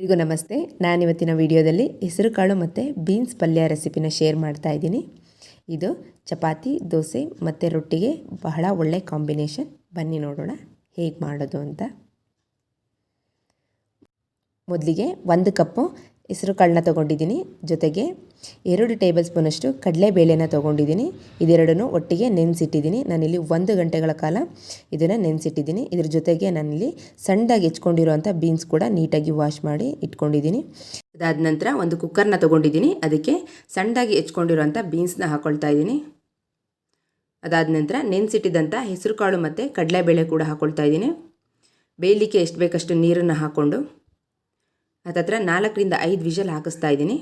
ಎಲ್ರಿಗೂ ನಮಸ್ತೆ. ನಾನಿವತ್ತಿನ ವಿಡಿಯೋದಲ್ಲಿ ಹೆಸರುಕಾಳು ಮತ್ತು ಬೀನ್ಸ್ ಪಲ್ಯ ರೆಸಿಪಿನ ಶೇರ್ ಮಾಡ್ತಾ ಇದ್ದೀನಿ. ಇದು ಚಪಾತಿ, ದೋಸೆ ಮತ್ತು ರೊಟ್ಟಿಗೆ ಬಹಳ ಒಳ್ಳೆ ಕಾಂಬಿನೇಷನ್. ಬನ್ನಿ ನೋಡೋಣ ಹೇಗೆ ಮಾಡೋದು ಅಂತ. ಮೊದಲಿಗೆ ಒಂದು ಕಪ್ಪು ಹೆಸರು ಕಾಳನ್ನ ತೊಗೊಂಡಿದ್ದೀನಿ. ಜೊತೆಗೆ ಎರಡು ಟೇಬಲ್ ಸ್ಪೂನಷ್ಟು ಕಡಲೆಬೇಳೆನ ತೊಗೊಂಡಿದ್ದೀನಿ. ಇದೆರಡನ್ನೂ ಒಟ್ಟಿಗೆ ನೆನೆಸಿಟ್ಟಿದ್ದೀನಿ. ನಾನಿಲ್ಲಿ ಒಂದು ಗಂಟೆಗಳ ಕಾಲ ಇದನ್ನು ನೆನೆಸಿಟ್ಟಿದ್ದೀನಿ. ಇದ್ರ ಜೊತೆಗೆ ನಾನಿಲ್ಲಿ ಸಣ್ಣದಾಗಿ ಹೆಚ್ಕೊಂಡಿರುವಂಥ ಬೀನ್ಸ್ ಕೂಡ ನೀಟಾಗಿ ವಾಶ್ ಮಾಡಿ ಇಟ್ಕೊಂಡಿದ್ದೀನಿ. ಅದಾದ ನಂತರ ಒಂದು ಕುಕ್ಕರ್ನ ತೊಗೊಂಡಿದ್ದೀನಿ. ಅದಕ್ಕೆ ಸಣ್ಣದಾಗಿ ಹೆಚ್ಕೊಂಡಿರುವಂಥ ಬೀನ್ಸ್ನ ಹಾಕ್ಕೊಳ್ತಾ ಇದ್ದೀನಿ. ಅದಾದ ನಂತರ ನೆನೆಸಿಟ್ಟಿದ್ದಂಥ ಹೆಸರುಕಾಳು ಮತ್ತು ಕಡಲೆಬೇಳೆ ಕೂಡ ಹಾಕ್ಕೊಳ್ತಾ ಇದ್ದೀನಿ. ಬೇಯಲಿಕ್ಕೆ ಎಷ್ಟು ಬೇಕಷ್ಟು ನೀರನ್ನು ಹಾಕ್ಕೊಂಡು. ಹತ್ತತ್ರ ನಾಲ್ಕರಿಂದ ಐದು ವಿಷಲ್ ಹಾಕಿಸ್ತಾ ಇದ್ದೀನಿ.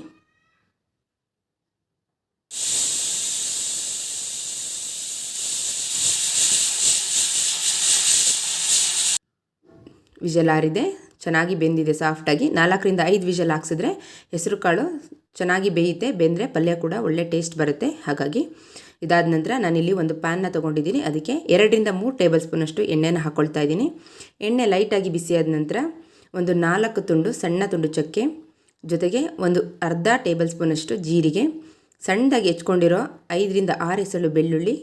ವಿಷಲ್ ಆರಿದೆ, ಚೆನ್ನಾಗಿ ಬೆಂದಿದೆ ಸಾಫ್ಟಾಗಿ ನಾಲ್ಕರಿಂದ ಐದು ವಿಷಲ್ ಹಾಕ್ಸಿದ್ರೆ ಹೆಸರು ಕಾಳು ಚೆನ್ನಾಗಿ ಬೇಯುತ್ತೆ, ಬೆಂದರೆ ಪಲ್ಯ ಕೂಡ ಒಳ್ಳೆ ಟೇಸ್ಟ್ ಬರುತ್ತೆ. ಹಾಗಾಗಿ ಇದಾದ ನಂತರ ನಾನಿಲ್ಲಿ ಒಂದು ಪ್ಯಾನ್ನ ತೊಗೊಂಡಿದ್ದೀನಿ. ಅದಕ್ಕೆ ಎರಡರಿಂದ ಮೂರು ಟೇಬಲ್ ಸ್ಪೂನಷ್ಟು ಎಣ್ಣೆನ ಹಾಕ್ಕೊಳ್ತಾ ಇದ್ದೀನಿ. ಎಣ್ಣೆ ಲೈಟಾಗಿ ಬಿಸಿಯಾದ ನಂತರ ಒಂದು ನಾಲ್ಕು ತುಂಡು ಸಣ್ಣ ತುಂಡು ಚಕ್ಕೆ, ಜೊತೆಗೆ ಒಂದು ಅರ್ಧ ಟೇಬಲ್ ಸ್ಪೂನಷ್ಟು ಜೀರಿಗೆ, ಸಣ್ಣದಾಗಿ ಹೆಚ್ಕೊಂಡಿರೋ ಐದರಿಂದ ಆರು ಎಸಳು ಬೆಳ್ಳುಳ್ಳಿ,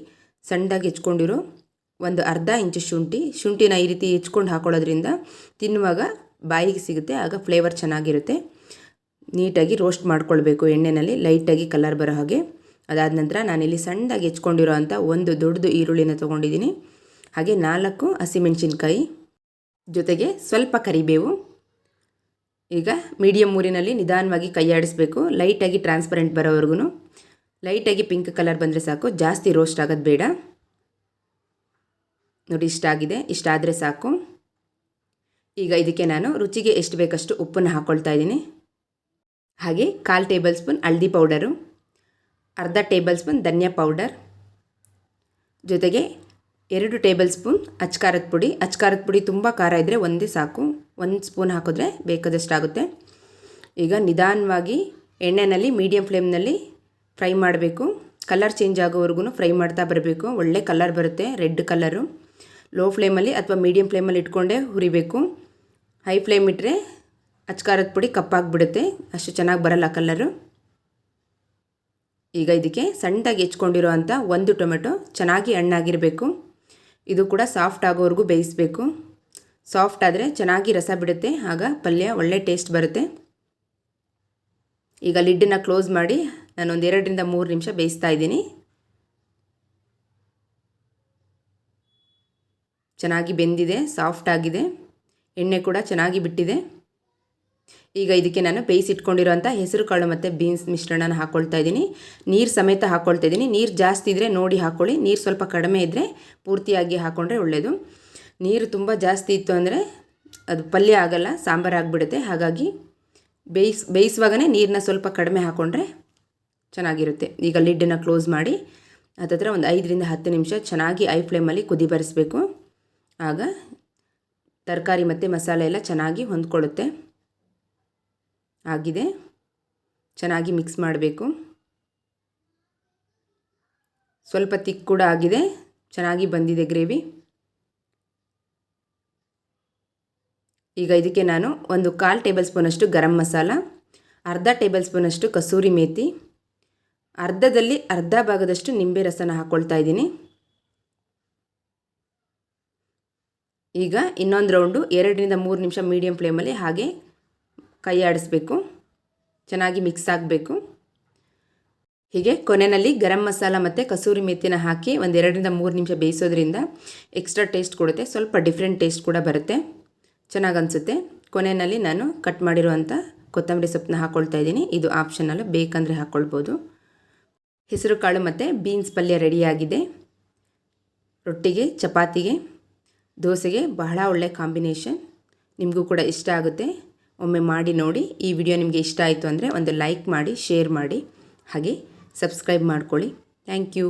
ಸಣ್ಣದಾಗಿ ಹೆಚ್ಕೊಂಡಿರೋ ಒಂದು ಅರ್ಧ ಇಂಚು ಶುಂಠಿ, ಶುಂಠಿನ ಈ ರೀತಿ ಹೆಚ್ಕೊಂಡು ಹಾಕೊಳ್ಳೋದ್ರಿಂದ ತಿನ್ನುವಾಗ ಬಾಯಿಗೆ ಸಿಗುತ್ತೆ, ಆಗ ಫ್ಲೇವರ್ ಚೆನ್ನಾಗಿರುತ್ತೆ. ನೀಟಾಗಿ ರೋಸ್ಟ್ ಮಾಡ್ಕೊಳ್ಬೇಕು ಎಣ್ಣೆಯಲ್ಲಿ ಲೈಟಾಗಿ ಕಲರ್ ಬರೋ ಹಾಗೆ. ಅದಾದ ನಂತರ ನಾನಿಲ್ಲಿ ಸಣ್ಣದಾಗಿ ಹೆಚ್ಕೊಂಡಿರೋ ಅಂಥ ಒಂದು ದೊಡ್ಡದು ಈರುಳ್ಳಿನ ತೊಗೊಂಡಿದ್ದೀನಿ. ಹಾಗೆ ನಾಲ್ಕು ಹಸಿಮೆಣಸಿನ್ಕಾಯಿ ಜೊತೆಗೆ ಸ್ವಲ್ಪ ಕರಿಬೇವು. ಈಗ ಮೀಡಿಯಮ್ ಊರಿನಲ್ಲಿ ನಿಧಾನವಾಗಿ ಕೈಯಾಡಿಸ್ಬೇಕು ಲೈಟಾಗಿ ಟ್ರಾನ್ಸ್ಪರೆಂಟ್ ಬರೋವರೆಗೂ ಲೈಟಾಗಿ ಪಿಂಕ್ ಕಲರ್ ಬಂದರೆ ಸಾಕು. ಜಾಸ್ತಿ ರೋಸ್ಟ್ ಆಗೋದು ಬೇಡ. ನೋಡಿ, ಇಷ್ಟ ಆಗಿದೆ. ಇಷ್ಟ ಆದರೆ ಸಾಕು. ಈಗ ಇದಕ್ಕೆ ನಾನು ರುಚಿಗೆ ಎಷ್ಟು ಬೇಕಷ್ಟು ಉಪ್ಪನ್ನು ಹಾಕ್ಕೊಳ್ತಾ ಇದ್ದೀನಿ. ಹಾಗೆ ಕಾಲು ಟೇಬಲ್ ಸ್ಪೂನ್ ಹಳದಿ ಪೌಡರು ಅರ್ಧ ಟೇಬಲ್ ಸ್ಪೂನ್ ಧನಿಯಾ ಪೌಡರ್ ಜೊತೆಗೆ ಎರಡು ಟೇಬಲ್ ಸ್ಪೂನ್ ಅಚ್ಕಾರದ ಪುಡಿ. ಅಚ್ಕಾರದ ಪುಡಿ ತುಂಬ ಖಾರ ಇದ್ದರೆ ಒಂದೇ ಸಾಕು. ಒಂದು ಸ್ಪೂನ್ ಹಾಕಿದ್ರೆ ಬೇಕಾದಷ್ಟಾಗುತ್ತೆ. ಈಗ ನಿಧಾನವಾಗಿ ಎಣ್ಣೆಯಲ್ಲಿ ಮೀಡಿಯಮ್ ಫ್ಲೇಮ್ನಲ್ಲಿ ಫ್ರೈ ಮಾಡಬೇಕು. ಕಲರ್ ಚೇಂಜ್ ಆಗೋವರೆಗೂ ಫ್ರೈ ಮಾಡ್ತಾ ಬರಬೇಕು. ಒಳ್ಳೆ ಕಲರ್ ಬರುತ್ತೆ, ರೆಡ್ ಕಲರು. ಲೋ ಫ್ಲೇಮಲ್ಲಿ ಅಥವಾ ಮೀಡಿಯಮ್ ಫ್ಲೇಮಲ್ಲಿ ಇಟ್ಕೊಂಡೇ ಹುರಿಬೇಕು. ಹೈ ಫ್ಲೇಮ್ ಇಟ್ಟರೆ ಅಚ್ಕಾರದ ಪುಡಿ ಕಪ್ಪಾಗಿಬಿಡುತ್ತೆ. ಅಷ್ಟು ಚೆನ್ನಾಗಿ ಬರಲ್ಲ ಕಲ್ಲರು ಈಗ ಇದಕ್ಕೆ ಸಣ್ಣದಾಗಿ ಹೆಚ್ಕೊಂಡಿರೋ ಅಂಥ ಒಂದು ಟೊಮೆಟೊ ಚೆನ್ನಾಗಿ ಹಣ್ಣಾಗಿರಬೇಕು. ಇದು ಕೂಡ ಸಾಫ್ಟ್ ಆಗೋವರೆಗೂ ಬೇಯಿಸಬೇಕು. ಸಾಫ್ಟ್ ಆದರೆ ಚೆನ್ನಾಗಿ ರಸ ಬಿಡುತ್ತೆ, ಆಗ ಪಲ್ಯ ಒಳ್ಳೆ ಟೇಸ್ಟ್ ಬರುತ್ತೆ. ಈಗ ಲಿಡ್ಡನ್ನು ಕ್ಲೋಸ್ ಮಾಡಿ ನಾನೊಂದು ಎರಡರಿಂದ ಮೂರು ನಿಮಿಷ ಬೇಯಿಸ್ತಾ ಇದ್ದೀನಿ. ಚೆನ್ನಾಗಿ ಬೆಂದಿದೆ, ಸಾಫ್ಟ್ ಆಗಿದೆ. ಎಣ್ಣೆ ಕೂಡ ಚೆನ್ನಾಗಿ ಬಿಟ್ಟಿದೆ. ಈಗ ಇದಕ್ಕೆ ನಾನು ಬೇಯಿಸಿಟ್ಕೊಂಡಿರೋಂಥ ಹೆಸರು ಕಾಳು ಮತ್ತು ಬೀನ್ಸ್ ಮಿಶ್ರಣನ ಹಾಕ್ಕೊಳ್ತಾ ಇದ್ದೀನಿ. ನೀರು ಸಮೇತ ಹಾಕ್ಕೊಳ್ತಾ ಇದ್ದೀನಿ. ನೀರು ಜಾಸ್ತಿ ಇದ್ದರೆ ನೋಡಿ ಹಾಕ್ಕೊಳ್ಳಿ ನೀರು ಸ್ವಲ್ಪ ಕಡಿಮೆ ಇದ್ದರೆ ಪೂರ್ತಿಯಾಗಿ ಹಾಕ್ಕೊಂಡ್ರೆ ಒಳ್ಳೆಯದು ನೀರು ತುಂಬ ಜಾಸ್ತಿ ಇತ್ತು ಅಂದರೆ ಅದು ಪಲ್ಯ ಆಗಲ್ಲ, ಸಾಂಬಾರು ಆಗಿಬಿಡುತ್ತೆ. ಹಾಗಾಗಿ ಬೇಯಿಸ್, ಬೇಯಿಸುವಾಗನೇ ನೀರನ್ನ ಸ್ವಲ್ಪ ಕಡಿಮೆ ಹಾಕ್ಕೊಂಡ್ರೆ ಚೆನ್ನಾಗಿರುತ್ತೆ. ಈಗ ಲಿಡ್ಡನ್ನು ಕ್ಲೋಸ್ ಮಾಡಿ ಹತ್ತತ್ರ ಒಂದು ಐದರಿಂದ ಹತ್ತು ನಿಮಿಷ ಚೆನ್ನಾಗಿ ಐ ಫ್ಲೇಮಲ್ಲಿ ಕುದಿ ಬರೆಸ್ಬೇಕು. ಆಗ ತರಕಾರಿ ಮತ್ತು ಮಸಾಲೆ ಎಲ್ಲ ಚೆನ್ನಾಗಿ ಹೊಂದ್ಕೊಳ್ಳುತ್ತೆ. ಆಗಿದೆ. ಚೆನ್ನಾಗಿ ಮಿಕ್ಸ್ ಮಾಡಬೇಕು. ಸ್ವಲ್ಪ ತಿಕ್ ಕೂಡ ಆಗಿದೆ. ಚೆನ್ನಾಗಿ ಬಂದಿದೆ ಗ್ರೇವಿ ಈಗ ಇದಕ್ಕೆ ನಾನು ಒಂದು ಕಾಲು ಟೇಬಲ್ ಸ್ಪೂನಷ್ಟು ಗರಂ ಮಸಾಲ, ಅರ್ಧ ಟೇಬಲ್ ಸ್ಪೂನಷ್ಟು ಕಸೂರಿ ಮೇಥಿ ಅರ್ಧದಲ್ಲಿ ಅರ್ಧ ಭಾಗದಷ್ಟು ನಿಂಬೆ ರಸನ ಹಾಕ್ಕೊಳ್ತಾ ಇದ್ದೀನಿ. ಈಗ ಇನ್ನೊಂದು ರೌಂಡು ಎರಡರಿಂದ ಮೂರು ನಿಮಿಷ ಮೀಡಿಯಂ ಫ್ಲೇಮಲ್ಲಿ ಹಾಗೆ ಕೈ ಆಡಿಸ್ಬೇಕು ಚೆನ್ನಾಗಿ ಮಿಕ್ಸ್ ಆಗಬೇಕು. ಹೀಗೆ ಕೊನೆಯಲ್ಲಿ ಗರಂ ಮಸಾಲ ಮತ್ತು ಕಸೂರಿ ಮೆತ್ತಿನ ಹಾಕಿ ಒಂದು ಎರಡರಿಂದ ಮೂರು ನಿಮಿಷ ಬೇಯಿಸೋದ್ರಿಂದ ಎಕ್ಸ್ಟ್ರಾ ಟೇಸ್ಟ್ ಕೊಡುತ್ತೆ. ಸ್ವಲ್ಪ ಡಿಫ್ರೆಂಟ್ ಟೇಸ್ಟ್ ಕೂಡ ಬರುತ್ತೆ. ಚೆನ್ನಾಗಿ ಅನಿಸುತ್ತೆ. ಕೊನೆಯಲ್ಲಿ ನಾನು ಕಟ್ ಮಾಡಿರುವಂಥ ಕೊತ್ತಂಬರಿ ಸೊಪ್ಪನ್ನ ಹಾಕ್ಕೊಳ್ತಾ ಇದ್ದೀನಿ. ಇದು ಆಪ್ಷನಲ್ಲ ಬೇಕಂದರೆ ಹಾಕ್ಕೊಳ್ಬೋದು ಹೆಸರು ಕಾಳು ಮತ್ತು ಬೀನ್ಸ್ ಪಲ್ಯ ರೆಡಿಯಾಗಿದೆ ರೊಟ್ಟಿಗೆ, ಚಪಾತಿಗೆ, ದೋಸೆಗೆ ಬಹಳ ಒಳ್ಳೆಯ ಕಾಂಬಿನೇಷನ್ ನಿಮಗೂ ಕೂಡ ಇಷ್ಟ ಆಗುತ್ತೆ. ಒಮ್ಮೆ ಮಾಡಿ ನೋಡಿ. ಈ ವಿಡಿಯೋ ನಿಮಗೆ ಇಷ್ಟ ಆಯಿತು ಅಂದರೆ ಒಂದು ಲೈಕ್ ಮಾಡಿ, ಶೇರ್ ಮಾಡಿ. ಹಾಗೆ ಸಬ್ಸ್ಕ್ರೈಬ್ ಮಾಡ್ಕೊಳ್ಳಿ. Thank you.